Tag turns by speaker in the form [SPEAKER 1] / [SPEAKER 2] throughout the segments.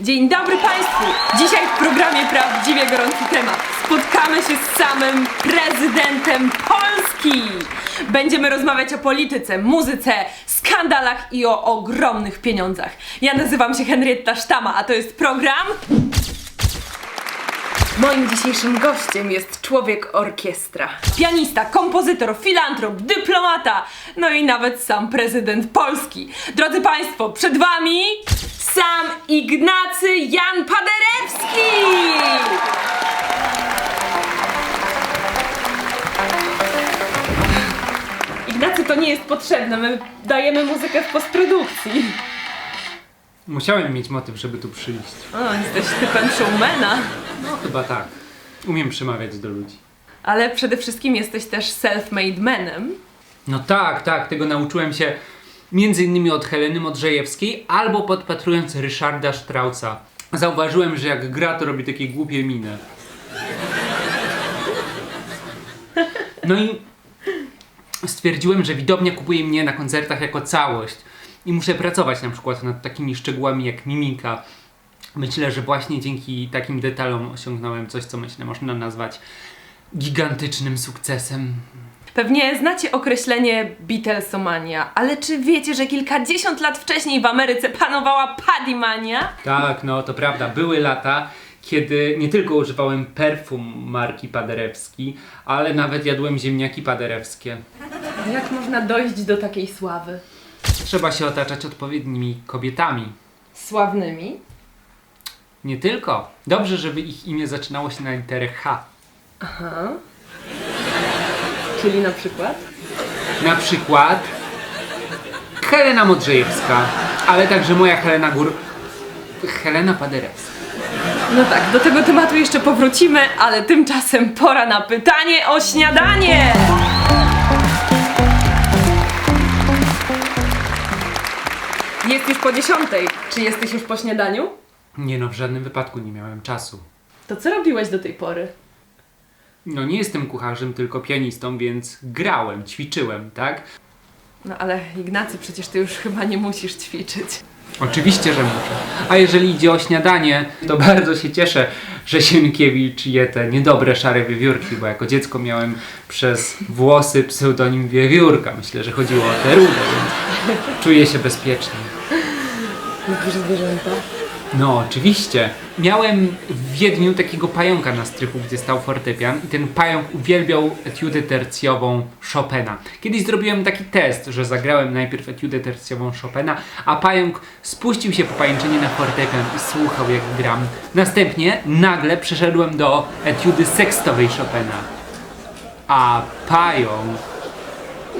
[SPEAKER 1] Dzień dobry Państwu! Dzisiaj w programie Prawdziwie Gorący Temat spotkamy się z samym prezydentem Polski! Będziemy rozmawiać o polityce, muzyce, skandalach i o ogromnych pieniądzach. Ja nazywam się Henrietta Sztama, a to jest program... Moim dzisiejszym gościem jest człowiek orkiestra. Pianista, kompozytor, filantrop, dyplomata, no i nawet sam prezydent Polski. Drodzy Państwo, przed Wami sam Ignacy Jan Paderewski! Ignacy to nie jest potrzebne, my dajemy muzykę w postprodukcji.
[SPEAKER 2] Musiałem mieć motyw, żeby tu przyjść.
[SPEAKER 1] O, jesteś typem showmana.
[SPEAKER 2] No chyba tak. Umiem przemawiać do ludzi.
[SPEAKER 1] Ale przede wszystkim jesteś też self-made manem.
[SPEAKER 2] No tak, tak, tego nauczyłem się między innymi od Heleny Modrzejewskiej albo podpatrując Ryszarda Straussa. Zauważyłem, że jak gra, to robi takie głupie miny. No i stwierdziłem, że widownia kupuje mnie na koncertach jako całość. I muszę pracować na przykład nad takimi szczegółami jak mimika. Myślę, że właśnie dzięki takim detalom osiągnąłem coś, co myślę można nazwać gigantycznym sukcesem.
[SPEAKER 1] Pewnie znacie określenie Beatlesomania, ale czy wiecie, że kilkadziesiąt lat wcześniej w Ameryce panowała Paddymania?
[SPEAKER 2] Tak, no to prawda. Były lata, kiedy nie tylko używałem perfum marki Paderewski, ale nawet jadłem ziemniaki paderewskie.
[SPEAKER 1] Jak można dojść do takiej sławy?
[SPEAKER 2] Trzeba się otaczać odpowiednimi kobietami.
[SPEAKER 1] Sławnymi?
[SPEAKER 2] Nie tylko. Dobrze, żeby ich imię zaczynało się na literę H.
[SPEAKER 1] Aha. Czyli na przykład?
[SPEAKER 2] Na przykład Helena Modrzejewska, ale także moja Helena Gór... Helena Paderewska.
[SPEAKER 1] No tak, do tego tematu jeszcze powrócimy, ale tymczasem pora na pytanie o śniadanie! Jest już po dziesiątej. Czy jesteś już po śniadaniu?
[SPEAKER 2] Nie no, w żadnym wypadku nie miałem czasu.
[SPEAKER 1] To co robiłeś do tej pory?
[SPEAKER 2] No nie jestem kucharzem, tylko pianistą, więc grałem, ćwiczyłem, tak?
[SPEAKER 1] No ale Ignacy, przecież ty już chyba nie musisz ćwiczyć.
[SPEAKER 2] Oczywiście, że muszę. A jeżeli idzie o śniadanie, to bardzo się cieszę, że Sienkiewicz je te niedobre szare wiewiórki, bo jako dziecko miałem przez włosy pseudonim wiewiórka. Myślę, że chodziło o te rude, więc czuję się bezpiecznie.
[SPEAKER 1] Lubisz zwierzęta?
[SPEAKER 2] No, oczywiście. Miałem w Wiedniu takiego pająka na strychu, gdzie stał fortepian i ten pająk uwielbiał etiudę tercjową Chopina. Kiedyś zrobiłem taki test, że zagrałem najpierw etiudę tercjową Chopina, a pająk spuścił się po pajęczynie na fortepian i słuchał jak gram. Następnie nagle przeszedłem do etiudy sekstowej Chopina. A pająk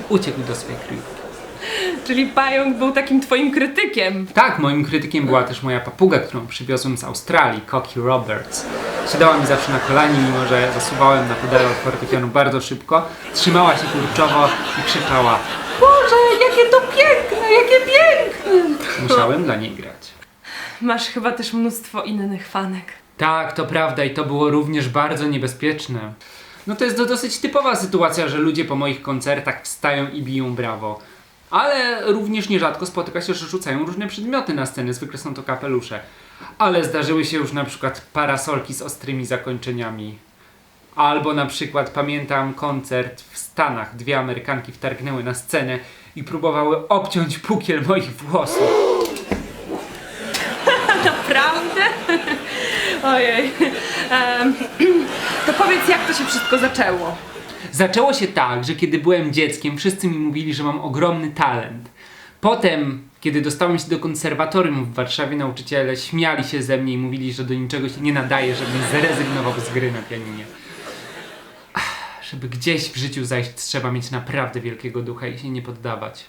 [SPEAKER 2] uciekł do swej kryjówki.
[SPEAKER 1] Czyli pająk był takim twoim krytykiem.
[SPEAKER 2] Tak, moim krytykiem była też moja papuga, którą przywiozłem z Australii, Cocky Roberts. Siadała mi zawsze na kolanie, mimo że zasuwałem na pedale od fortepianu bardzo szybko. Trzymała się kurczowo i krzyczała Boże, jakie to piękne, jakie piękne! Musiałem dla niej grać.
[SPEAKER 1] Masz chyba też mnóstwo innych fanek.
[SPEAKER 2] Tak, to prawda i to było również bardzo niebezpieczne. No to jest to dosyć typowa sytuacja, że ludzie po moich koncertach wstają i biją brawo. Ale również nierzadko spotyka się, że rzucają różne przedmioty na scenę, zwykle są to kapelusze. Ale zdarzyły się już na przykład parasolki z ostrymi zakończeniami. Albo na przykład pamiętam koncert w Stanach. Dwie Amerykanki wtargnęły na scenę i próbowały obciąć pukiel moich włosów.
[SPEAKER 1] Naprawdę? Ojej. To powiedz, jak to się wszystko zaczęło?
[SPEAKER 2] Zaczęło się tak, że kiedy byłem dzieckiem, wszyscy mi mówili, że mam ogromny talent. Potem, kiedy dostałem się do konserwatorium w Warszawie, nauczyciele śmiali się ze mnie i mówili, że do niczego się nie nadaje, żebym zrezygnował z gry na pianinie. Ach, Żeby gdzieś w życiu zajść, trzeba mieć naprawdę wielkiego ducha i się nie poddawać.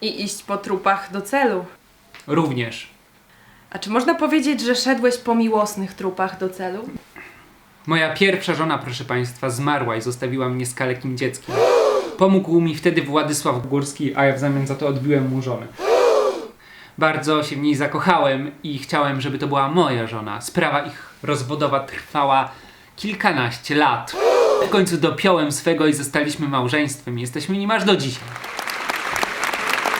[SPEAKER 1] I iść po trupach do celu.
[SPEAKER 2] Również.
[SPEAKER 1] A czy można powiedzieć, że szedłeś po miłosnych trupach do celu?
[SPEAKER 2] Moja pierwsza żona, proszę Państwa, zmarła i zostawiła mnie z kalekim dzieckiem. Pomógł mi wtedy Władysław Górski, a ja w zamian za to odbiłem mu żonę. Bardzo się w niej zakochałem i chciałem, żeby to była moja żona. Sprawa ich rozwodowa trwała kilkanaście lat. W końcu dopiąłem swego i zostaliśmy małżeństwem. Jesteśmy nim aż do dzisiaj.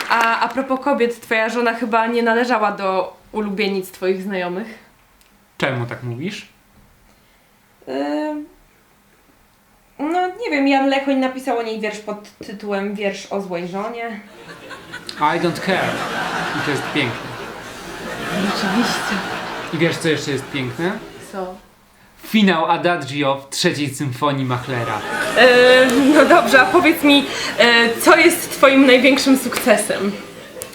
[SPEAKER 1] A a propos kobiet, twoja żona chyba nie należała do ulubienic twoich znajomych?
[SPEAKER 2] Czemu tak mówisz?
[SPEAKER 1] No, nie wiem, Jan Lechoń napisał o niej wiersz pod tytułem Wiersz o złej żonie.
[SPEAKER 2] I don't care. I to jest piękne.
[SPEAKER 1] Rzeczywiście.
[SPEAKER 2] I wiesz co jeszcze jest piękne?
[SPEAKER 1] Co?
[SPEAKER 2] Finał Adagio w trzeciej symfonii Machlera.
[SPEAKER 1] no dobrze, a powiedz mi, e, co jest twoim największym sukcesem?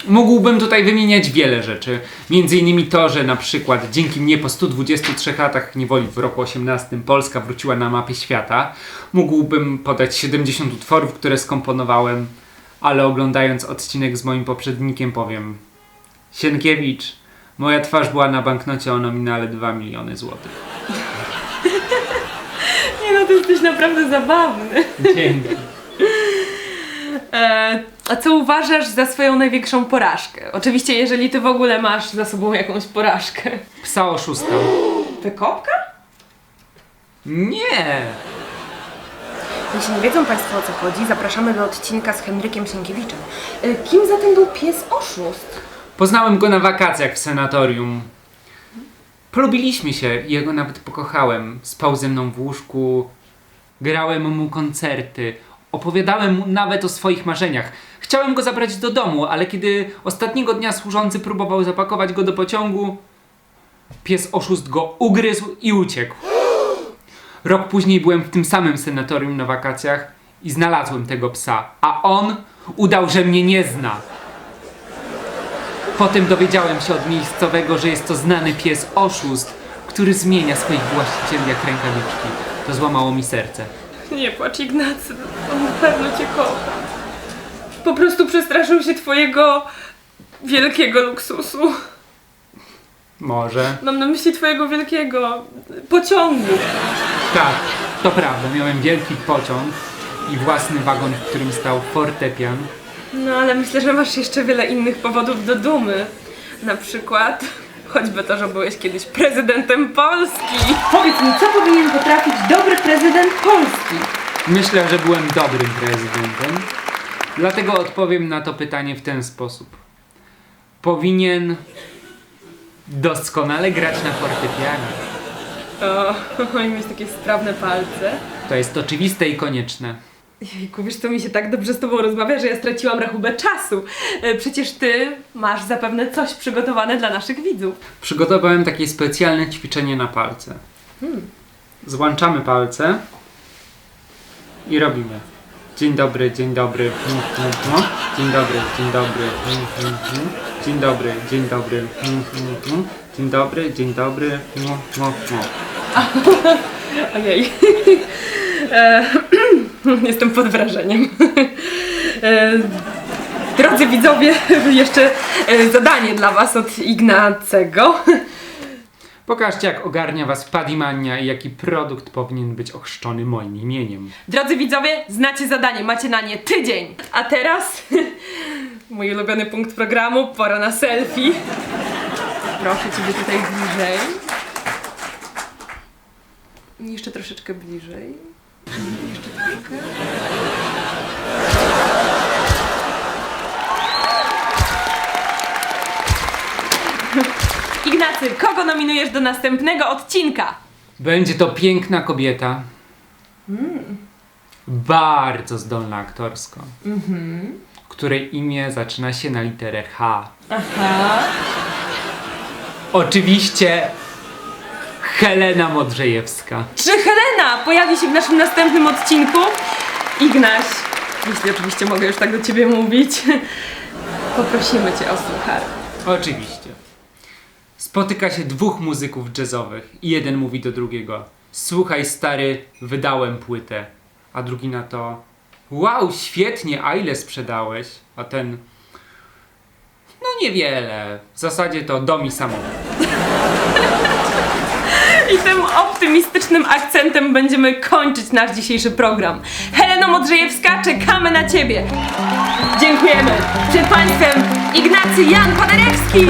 [SPEAKER 2] Mógłbym tutaj wymieniać wiele rzeczy. Między innymi to, że na przykład dzięki mnie po 123 latach niewoli w roku 18 Polska wróciła na mapie świata. Mógłbym podać 70 utworów, które skomponowałem, ale oglądając odcinek z moim poprzednikiem powiem Sienkiewicz, moja twarz była na banknocie o nominale 2 miliony złotych.
[SPEAKER 1] Nie no, ty jesteś naprawdę zabawny.
[SPEAKER 2] Dzięki.
[SPEAKER 1] E, a co uważasz za swoją największą porażkę? Oczywiście, jeżeli ty w ogóle masz za sobą jakąś porażkę.
[SPEAKER 2] Psa oszusta.
[SPEAKER 1] Wykopka?
[SPEAKER 2] Nie!
[SPEAKER 1] Jeśli nie wiedzą Państwo o co chodzi, zapraszamy do odcinka z Henrykiem Sienkiewiczem. E, kim zatem był pies oszust?
[SPEAKER 2] Poznałem go na wakacjach w sanatorium. Polubiliśmy się i jego nawet pokochałem. Spał ze mną w łóżku, grałem mu koncerty, opowiadałem mu nawet o swoich marzeniach. Chciałem go zabrać do domu, ale kiedy ostatniego dnia służący próbował zapakować go do pociągu, pies oszust go ugryzł i uciekł. Rok później byłem w tym samym sanatorium na wakacjach i znalazłem tego psa, a on udał, że mnie nie zna. Potem dowiedziałem się od miejscowego, że jest to znany pies oszust, który zmienia swoich właścicieli jak rękawiczki. To złamało mi serce.
[SPEAKER 1] Nie płacz, Ignacy, on na pewno cię kocha. Po prostu przestraszył się twojego wielkiego luksusu.
[SPEAKER 2] Może.
[SPEAKER 1] Mam na myśli twojego wielkiego pociągu.
[SPEAKER 2] Tak, to prawda. Miałem wielki pociąg i własny wagon, w którym stał fortepian.
[SPEAKER 1] No ale myślę, że masz jeszcze wiele innych powodów do dumy. Na przykład choćby to, że byłeś kiedyś prezydentem Polski. Powiedz mi, co powinien potrafić dobry prezydent Polski?
[SPEAKER 2] Myślę, że byłem dobrym prezydentem. Dlatego odpowiem na to pytanie w ten sposób. Powinien doskonale grać na fortepianie.
[SPEAKER 1] O, i mieć takie sprawne palce.
[SPEAKER 2] To jest oczywiste i konieczne.
[SPEAKER 1] Jejku, wiesz co, mi się tak dobrze z tobą rozmawia, że ja straciłam rachubę czasu. E, Przecież ty masz zapewne coś przygotowane dla naszych widzów.
[SPEAKER 2] Przygotowałem takie specjalne ćwiczenie na palce. Złączamy palce i robimy. Dzień dobry, dzień dobry. mm, mm, mm. Dzień dobry, dzień dobry. Dzień dobry, dzień dobry. Dzień dobry, dzień dobry.
[SPEAKER 1] Ojej. E, Jestem pod wrażeniem. E, Drodzy widzowie, jeszcze e, zadanie dla was od Ignacego.
[SPEAKER 2] Pokażcie, jak ogarnia was Padimania i jaki produkt powinien być ochrzczony moim imieniem.
[SPEAKER 1] Drodzy widzowie, znacie zadanie, macie na nie tydzień. A teraz mój ulubiony punkt programu, pora na selfie. Proszę ciebie tutaj bliżej. Jeszcze troszeczkę bliżej. Jeszcze troszkę. Nominujesz do następnego odcinka?
[SPEAKER 2] Będzie to piękna kobieta. Bardzo zdolna aktorsko. Której imię zaczyna się na literę H.
[SPEAKER 1] Aha.
[SPEAKER 2] Oczywiście Helena Modrzejewska.
[SPEAKER 1] Czy Helena pojawi się w naszym następnym odcinku? Ignaś, jeśli oczywiście mogę już tak do ciebie mówić, poprosimy cię o słuchar.
[SPEAKER 2] Oczywiście. Spotyka się dwóch muzyków jazzowych i jeden mówi do drugiego: Słuchaj, stary, wydałem płytę. A drugi na to: Wow, świetnie, a ile sprzedałeś? A ten: No niewiele. W zasadzie to dom i samochód.
[SPEAKER 1] I tym optymistycznym akcentem będziemy kończyć nasz dzisiejszy program. Heleno Modrzejewska, czekamy na ciebie. Dziękujemy. Przed Państwem Ignacy Jan Paderewski.